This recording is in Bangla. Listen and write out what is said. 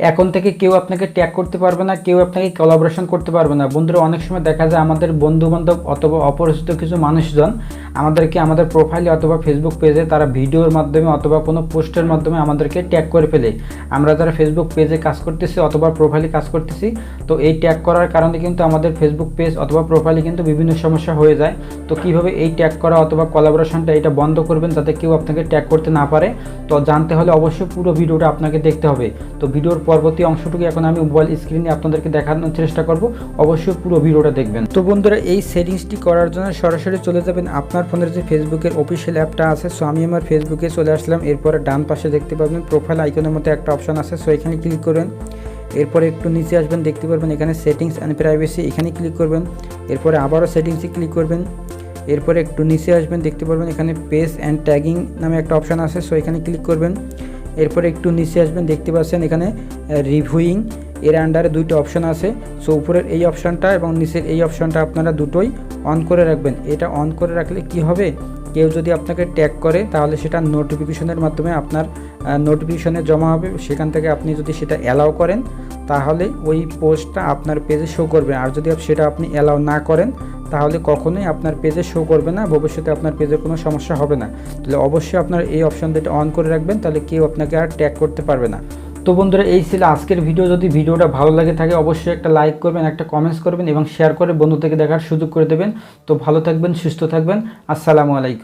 এখন থেকে কেউ আপনাকে ট্যাগ করতে পারবে না, কেউ আপনাকে কোলাবোরেশন করতে পারবে না। বন্ধুরা, অনেক সময় দেখা যায় আমাদের বন্ধু বান্ধব অথবা অপরিচিত কিছু মানুষজন আমাদেরকে আমাদের প্রোফাইলে অথবা ফেসবুক পেজে তারা ভিডিওর মাধ্যমে অথবা কোনো পোস্টের মাধ্যমে আমাদেরকে ট্যাগ করে ফেলে। আমরা যারা ফেসবুক পেজে কাজ করতেছি অথবা প্রোফাইলে কাজ করতেছি, তো এই ট্যাগ করার কারণে কিন্তু আমাদের ফেসবুক পেজ অথবা প্রোফাইলে কিন্তু বিভিন্ন সমস্যা হয়ে যায়। তো কীভাবে এই ট্যাগ করা অথবা কোলাবোরেশনটা এটা বন্ধ করবেন যাতে কেউ আপনাকে ট্যাগ করতে না পারে, তো জানতে হলে অবশ্যই পুরো ভিডিওটা আপনাকে দেখতে হবে। তো ভিডিওর পরবর্তী অংশটুকু এখন আমি মোবাইল স্ক্রিনে আপনাদেরকে দেখানোর চেষ্টা করব। অবশ্যই পুরো ভিডিওটা দেখবেন। তো বন্ধুরা, এই সেটিংসটি করার জন্য সরাসরি চলে যাবেন আপনার ফোনের যে ফেসবুকের অফিসিয়াল অ্যাপটা আছে। সো আমি আমার ফেসবুকে চলে আসলাম। এরপরে ডান পাশে দেখতে পাবেন প্রোফাইল আইকনের মতো একটা অপশন আছে। সো এখানে ক্লিক করবেন। এরপরে একটু নিচে আসবেন, দেখতে পারবেন এখানে সেটিংস অ্যান্ড প্রাইভেসি এখানে ক্লিক করবেন। এরপরে আবারও সেটিংসে ক্লিক করবেন। এরপরে একটু নিচে আসবেন, দেখতে পারবেন এখানে পেজ অ্যান্ড ট্যাগিং নামে একটা অপশান আছে। সো এখানে ক্লিক করবেন। এরপরে একটু নিচে আসবেন, দেখতে পাচ্ছেন এখানে রিভিউইং এর আন্ডারে দুইটা অপশান আছে। সো উপরের এই অপশানটা এবং নিচের এই অপশানটা আপনারা দুটোই অন করে রাখবেন। এটা অন করে রাখলে কি হবে? কেউ যদি আপনাকে ট্যাগ করে, তাহলে সেটা নোটিফিকেশনের মাধ্যমে আপনার নোটিফিকেশনে জমা হবে। সেখান থেকে আপনি যদি সেটা অ্যালাউ করেন তাহলে ওই পোস্টটা আপনার পেজে শো করবে। আর যদি সেটা আপনি অ্যালাউ না করেন, তাহলে কখনোই আপনার পেজে শো করবে না, ভবিষ্যতে আপনার পেজে কোনো সমস্যা হবে না। তাহলে অবশ্যই আপনার এই অপশন দুটো অন করে রাখবেন, তাহলে কেউ আপনাকে আর ট্যাগ করতে পারবে না। তো বন্ধুরা, এই ছিল আজকের ভিডিও যদি ভিডিওটা ভালো লাগে থাকে, অবশ্যই একটা লাইক করবেন, একটা কমেন্টস করবেন এবং শেয়ার করে বন্ধু থেকে দেখার সুযোগ করে দেবেন। তো ভালো থাকবেন, সুস্থ থাকবেন। আসসালামু আলাইকুম।